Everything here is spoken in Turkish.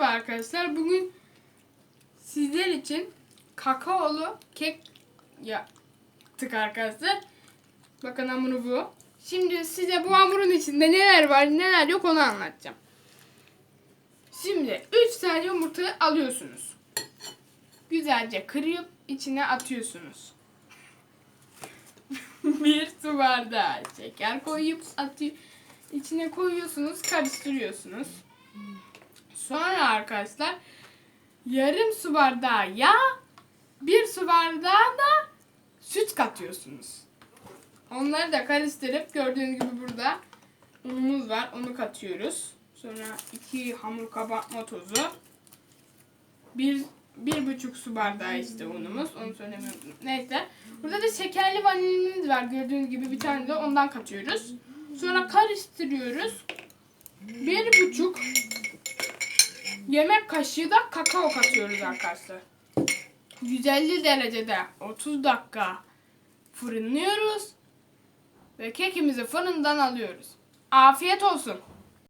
Merhaba arkadaşlar. Bugün sizler için kakaolu kek yaptık arkadaşlar. Bakın hamuru bu. Şimdi size bu hamurun içinde neler var neler yok onu anlatacağım. Şimdi 3 tane yumurtayı alıyorsunuz. Güzelce kırıp içine atıyorsunuz. bir su bardağı şeker koyup atıyor. içine koyuyorsunuz, karıştırıyorsunuz. Sonra arkadaşlar yarım su bardağı yağ, bir su bardağı da süt katıyorsunuz. Onları da karıştırıp gördüğünüz gibi burada unumuz var. Onu katıyoruz. Sonra iki hamur kabartma tozu. Bir, bir buçuk su bardağı işte unumuz. Onu söylemiyorum. Neyse. Burada da şekerli vanilyamız var. Gördüğünüz gibi bir tane de ondan katıyoruz. Sonra karıştırıyoruz. Bir buçuk yemek kaşığı da kakao katıyoruz arkadaşlar. 150 derecede 30 dakika fırınlıyoruz. Ve kekimizi fırından alıyoruz. Afiyet olsun.